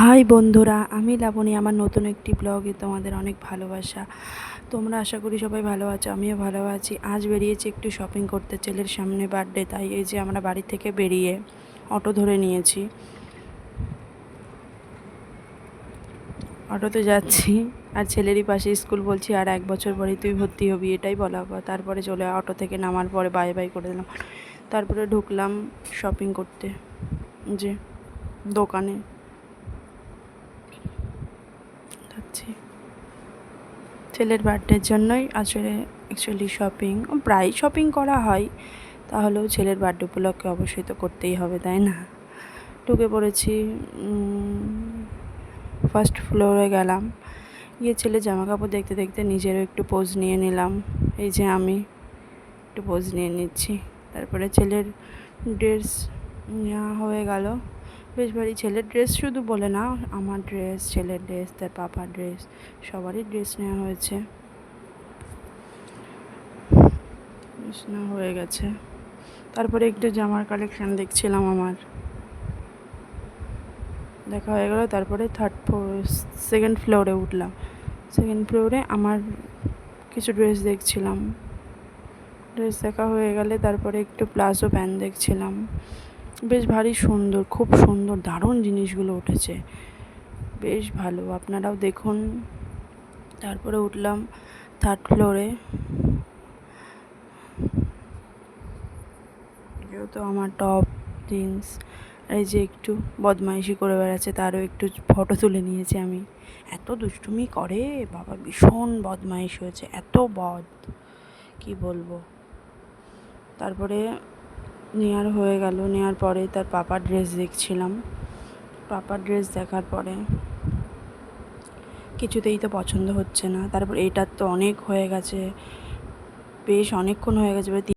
High বন্ধুরা, আমি লাবণী, আমার নতুন একটি ব্লগে তোমাদের অনেক ভালোবাসা। তোমরা আশা করি সবাই ভালো আছো, আমিও ভালো আছি। আজ বেরিয়েছি একটু শপিং করতে, ছেলের সামনে বার্থডে তাই এই যে আমরা বাড়ি থেকে বেরিয়ে অটো ধরে নিয়েছি। অটোতে যাচ্ছি, আর ছেলেরই পাশে স্কুল বলছি, আর এক বছর পরে তুই ভর্তি হবি। এটাই বলা তারপরে চলে অটো থেকে নামার পরে বাই বাই করে দিলাম। তারপরে ঢুকলাম শপিং করতে, যে দোকানে। যাচ্ছি ছেলের বার্থডের জন্যই আসলে অ্যাকচুয়ালি শপিং প্রায় শপিং করা হয়। তাহলেও ছেলের বার্থডে উপলক্ষে অবশ্যই তো করতেই হবে, তাই না? ঢুকে পড়েছি ফার্স্ট ফ্লোরে গেলাম। গিয়ে ছেলে জামা কাপড় দেখতে দেখতে নিজেরও একটু পোজ নিয়ে নিলাম। এই যে আমি একটু পোজ নিয়ে নিচ্ছি। তারপরে ছেলের ড্রেস নেওয়া হয়ে গেল। বেশ ভারী ছেলের ড্রেস শুধু বলে না, আমার ড্রেস ছেলের ড্রেস তার পাপার ড্রেস সবারই ড্রেস নেওয়া হয়েছে। নেওয়া হয়ে গেছে। তারপরে একটু জামার কালেকশান দেখছিলাম আমার। দেখা হয়ে গেল, তারপরে থার্ড ফ্লোর সেকেন্ড ফ্লোরে উঠলাম। সেকেন্ড ফ্লোরে আমার কিছু ড্রেস দেখছিলাম। ড্রেস দেখা হয়ে গেলে, তারপরে একটু প্লাজো প্যান্ট দেখছিলাম। বেশ ভারী সুন্দর, খুব সুন্দর, দারুণ জিনিসগুলো উঠেছে। বেশ ভালো, আপনারাও দেখুন। তারপরে উঠলাম থার্ড ফ্লোরে যেহেতু আমার টপ জিন্স এই যে একটু বদমাইশি করে বেড়াচ্ছে, তারও একটু ফটো তুলে নিয়েছি আমি। এত দুষ্টুমি করে, বাবা, ভীষণ বদমাইশ হয়েছে, এত বদ, কি বলব? তারপরে নেওয়ার হয়ে গেল। নেওয়ার পরে তার পাপার ড্রেস দেখছিলাম। পাপার ড্রেস দেখার পরে কিছুতেই তো পছন্দ হচ্ছে না। তারপর এটার তো অনেক হয়ে গেছে। বেশ অনেকক্ষণ হয়ে গেছে।